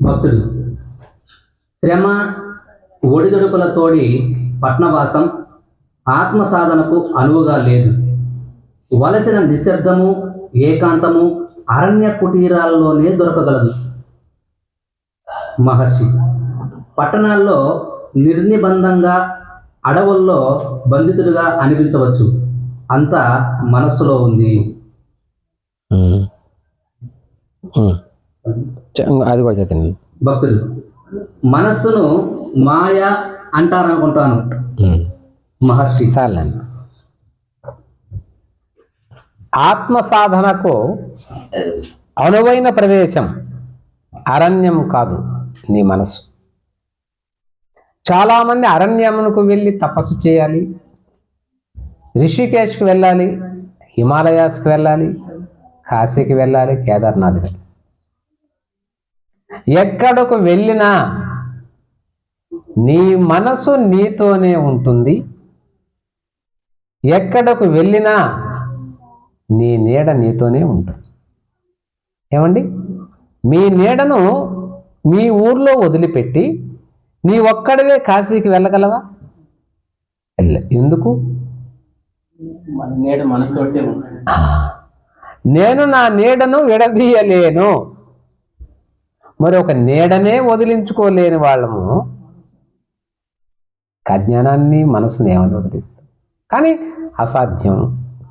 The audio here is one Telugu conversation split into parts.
భక్తుడు శ్రమ ఒడిదొడుకులతోడి పట్నవాసం ఆత్మ సాధనకు అనువుగా లేదు. వలసిన నిశ్శబ్దము ఏకాంతము అరణ్య కుటీరాలలోనే దొరకగలదు. మహర్షి పట్టణాల్లో నిర్నిబంధంగా అడవుల్లో బంధితుడిగా అనిపించవచ్చు. అంతా మనస్సులో ఉంది. అది కూడా చదివండి భక్తుడు మనస్సును మాయ అంటారనుకుంటాను. మహర్షి. చాలండి ఆత్మ సాధనకు అనువైన ప్రదేశం అరణ్యం కాదు నీ మనసు చాలామంది అరణ్యమునకు వెళ్ళి తపస్సు చేయాలి రిషికేశ్కి వెళ్ళాలి హిమాలయాస్కి వెళ్ళాలి కాశీకి వెళ్ళాలి కేదార్నాథ్ వెళ్ళాలి. ఎక్కడకు వెళ్ళినా నీ మనసు నీతోనే ఉంటుంది. ఎక్కడకు వెళ్ళినా నీ నీడ నీతోనే ఉంటుంది. ఏమండి? మీ నీడను మీ ఊర్లో వదిలిపెట్టి నీ ఒక్కడివే కాశీకి వెళ్ళగలవా? వెళ్ళ. ఎందుకు? నేను నా నీడను విడదీయలేను. మరి ఒక నీడనే వదిలించుకోలేని వాళ్ళము అజ్ఞానాన్ని మనసుని ఏమని వదిలిస్తాం. కానీ అసాధ్యం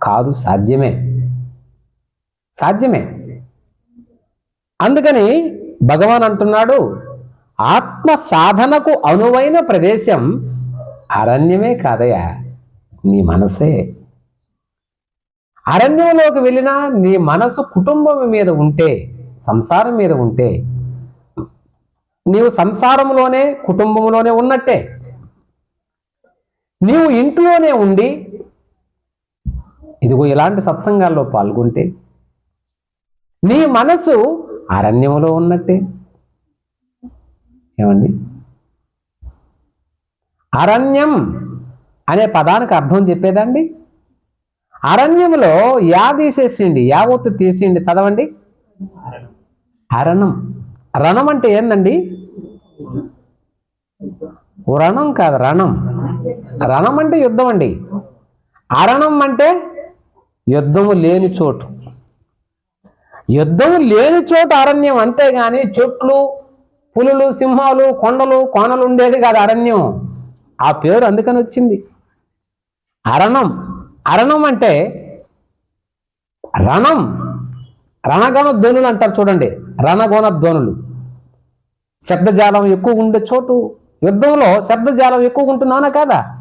కాదు సాధ్యమే. సాధ్యమే. అందుకని భగవాన్ అంటున్నాడు ఆత్మ సాధనకు అనువైన ప్రదేశం అరణ్యమే కాదయా నీ మనసే. అరణ్యంలోకి వెళ్ళినా నీ మనసు కుటుంబం మీద ఉంటే సంసారం మీద ఉంటే నీవు సంసారంలోనే కుటుంబంలోనే ఉన్నట్టే. నీవు ఇంట్లోనే ఉండి ఇదిగో ఇలాంటి సత్సంగాల్లో పాల్గొంటే నీ మనసు అరణ్యంలో ఉన్నట్టే. ఏమండి? అరణ్యం అనే పదానికి అర్థం చెప్పేదండి? అరణ్యంలో యా తీసేసిండి యా ఒత్తు తీసిండి చదవండి. అరణం. రణం అంటే ఏందండి? రణం కాదు రణం. రణం అంటే యుద్ధం అండి. అరణం అంటే యుద్ధము లేని చోటు. యుద్ధం లేని చోటు అరణ్యం అంతేగాని చెట్లు పులులు సింహాలు కొండలు కోనలు ఉండేది కాదు అరణ్యం. ఆ పేరు అందుకని వచ్చింది. అరణం అరణం అంటే రణం. రణగణ ధ్వనులు అంటారు చూడండి. రణగోణ ధ్వనులు. శబ్దజాలం ఎక్కువ ఉండే చోటు. యుద్ధంలో శబ్దజాలం ఎక్కువ ఉంటుందానా కాదా?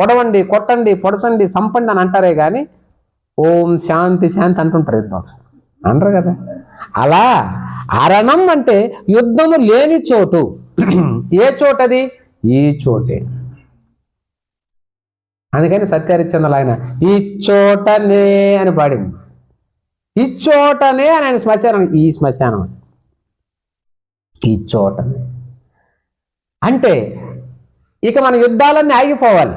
పొడవండి కొట్టండి పొడసండి సంపండి అని అంటారే కానీ ఓం శాంతి శాంతి అంటుంటారు యుద్ధం. అనరు కదా? అలా అరణం అంటే యుద్ధము లేని చోటు. ఏ చోటది? ఈ చోటే. అందుకని సత్యహరిచంద్రులు ఆయన ఈ చోటనే అని పాడింది. ఈ చోటనే అని ఆయన శ్మశానం ఈ శ్మశానం. ఈ చోటనే. అంటే ఇక మన యుద్ధాలన్నీ ఆగిపోవాలి.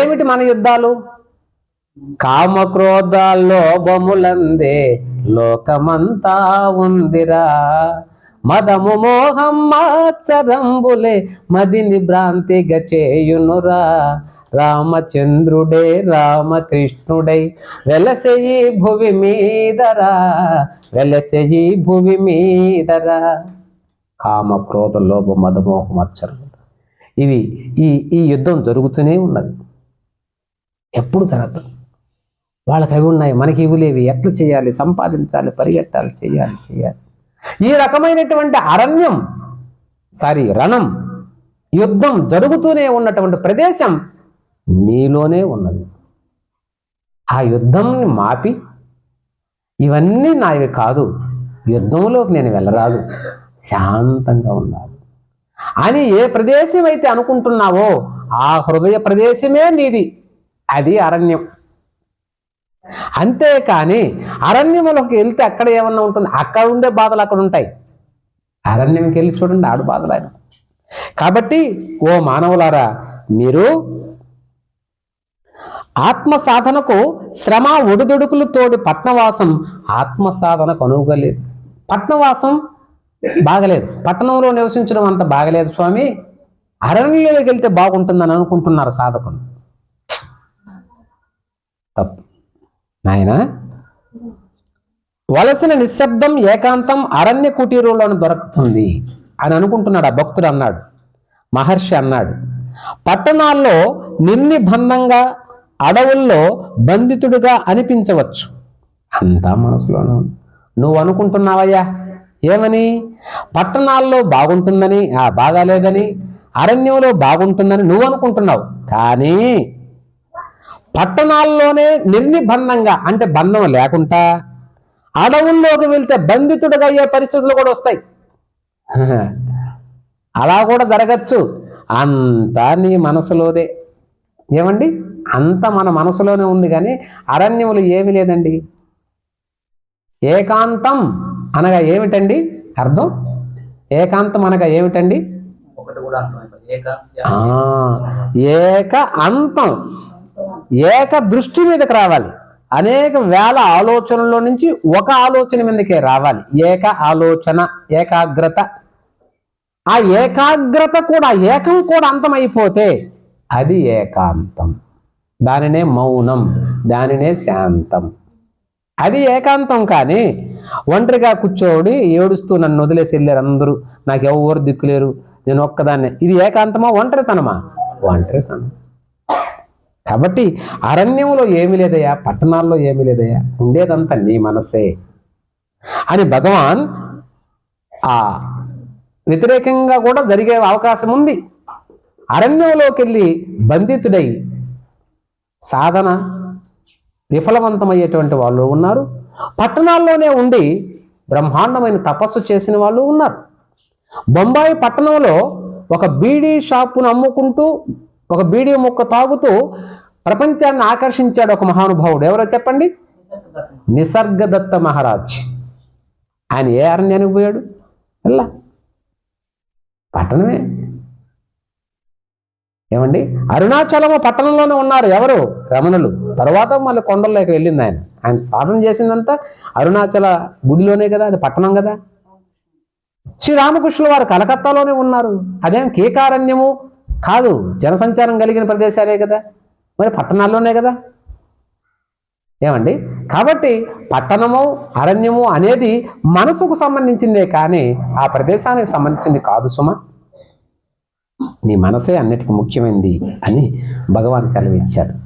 ఏమిటి మన యుద్ధాలు? కామక్రోధాల్లో బొమ్ములందే లోకమంతా ఉందిరా. మదము మోహం మాచరంబులే మదిని భ్రాంతిగా చేయునురా. రామచంద్రుడే రామకృష్ణుడై వెలసెయి భువి మీదరా. వెలసెయి భువి మీదరా. కామ క్రోధ లోభ మదమోహం అచ్చరు ఇవి ఈ ఈ యుద్ధం జరుగుతూనే ఉన్నది. ఎప్పుడు జరగదు. వాళ్ళకి అవి ఉన్నాయి మనకి ఇవి లేవి. ఎట్లా చేయాలి? సంపాదించాలి పరిగెట్టాలి చేయాలి చేయాలి. ఈ రకమైనటువంటి అరణ్యం సారీ రణం యుద్ధం జరుగుతూనే ఉన్నటువంటి ప్రదేశం నీలోనే ఉన్నది. ఆ యుద్ధంని మాపి ఇవన్నీ నావి కాదు. యుద్ధంలోకి నేను వెళ్ళరాదు. శాంతంగా ఉండాలి. అని ఏ ప్రదేశం అయితే అనుకుంటున్నావో ఆ హృదయ ప్రదేశమే నీది. అది అరణ్యం. అంతేకాని అరణ్యములోకి వెళ్తే అక్కడ ఏమన్నా ఉంటుంది? అక్కడ ఉండే బాధలు అక్కడ ఉంటాయి. అరణ్యంకి వెళ్ళి చూడండి ఆడు బాధలు ఆయన. కాబట్టి ఓ మానవులారా మీరు ఆత్మ సాధనకు శ్రమ ఒడిదొడుకులు తోడి పట్నవాసం ఆత్మ సాధనకు అనువుగలేదు పట్నవాసం బాగలేదు. పట్టణంలో నివసించడం అంత బాగలేదు స్వామి. అరణ్యంలోకి వెళ్తే బాగుంటుందని అనుకుంటున్నారు సాధకులు. తప్పు. నాయన? వలసిన నిశ్శబ్దం ఏకాంతం అరణ్య కుటీరంలోనే దొరుకుతుంది అని అనుకుంటున్నాడు ఆ భక్తుడు అన్నాడు. మహర్షి అన్నాడు పట్టణాల్లో నిర్నిబంధంగా అడవుల్లో బంధితుడుగా అనిపించవచ్చు. అంతా మనసులోనూ నువ్వు అనుకుంటున్నావయ్యా ఏమని? పట్టణాల్లో బాగుంటుందని బాగాలేదని అరణ్యంలో బాగుంటుందని నువ్వు అనుకుంటున్నావు. కానీ పట్టణాల్లోనే నిర్నిబంధంగా అంటే బంధం లేకుండా అడవుల్లోకి వెళ్తే బంధితుడుగా అయ్యే పరిస్థితులు కూడా వస్తాయి. అలా కూడా జరగచ్చు. అంతా నీ మనసులోదే. ఏమండి? అంత మన మనసులోనే ఉంది కానీ అరణ్యములు ఏమీ లేదండి. ఏకాంతం. అనగా ఏమిటండి? అర్థం? ఏకాంతం అనగా ఏమిటండి? ఒకటి కూడా అర్థమైపోయింది ఏక అంతం. ఏక దృష్టి మీదకి రావాలి. అనేక వేల ఆలోచనల్లో నుంచి ఒక ఆలోచన మీదకే రావాలి. ఏక ఆలోచన ఏకాగ్రత. ఆ ఏకాగ్రత కూడా ఏకం కూడా అంతమైపోతే అది ఏకాంతం. దానినే మౌనం దానినే శాంతం. అది ఏకాంతం కానీ ఒంటరిగా కూర్చోడి ఏడుస్తూ నన్ను వదిలేసి వెళ్ళారు అందరూ. నాకు ఎవరు దిక్కులేరు నేను ఒక్కదాన్నే. ఇది ఏకాంతమా ఒంటరితనమా? ఒంటరితనం. కాబట్టి అరణ్యంలో ఏమి లేదయ్యా పట్టణాల్లో ఏమి లేదయ్యా. ఉండేదంతా నీ మనసే. అని భగవాన్ ఆ వ్యతిరేకంగా కూడా జరిగే అవకాశం ఉంది. అరణ్యంలోకి వెళ్ళి బంధితుడై సాధన విఫలవంతమయ్యేటువంటి వాళ్ళు ఉన్నారు. పట్టణాల్లోనే ఉండి బ్రహ్మాండమైన తపస్సు చేసిన వాళ్ళు ఉన్నారు. బొంబాయి పట్టణంలో ఒక బీడీ షాపును అమ్ముకుంటూ ఒక బీడీ ముక్క తాగుతూ ప్రపంచాన్ని ఆకర్షించాడు ఒక మహానుభావుడు. ఎవరో చెప్పండి? నిసర్గదత్త మహారాజ్. ఆయన ఏ అరణ్యానికి పోయాడు? వెళ్ళా. పట్టణమే. ఏమండి? అరుణాచలము పట్టణంలోనే ఉన్నారు ఎవరు? రమణులు. తర్వాత మళ్ళీ కొండల్లోకి వెళ్ళింది ఆయన. ఆయన సాధన చేసిందంతా అరుణాచల గుడిలోనే కదా అది పట్టణం కదా. శ్రీరామకృష్ణుల వారు కలకత్తాలోనే ఉన్నారు. అదేం కేకారణ్యము కాదు జనసంచారం కలిగిన ప్రదేశాలే కదా. మరి పట్టణాల్లోనే కదా. ఏమండి? కాబట్టి పట్టణము అరణ్యము అనేది మనసుకు సంబంధించిందే కానీ ఆ ప్రదేశానికి సంబంధించింది కాదు సుమ. నీ మనసే అన్నిటికీ ముఖ్యమైనది అని భగవాన్ సెలవిచ్చారు.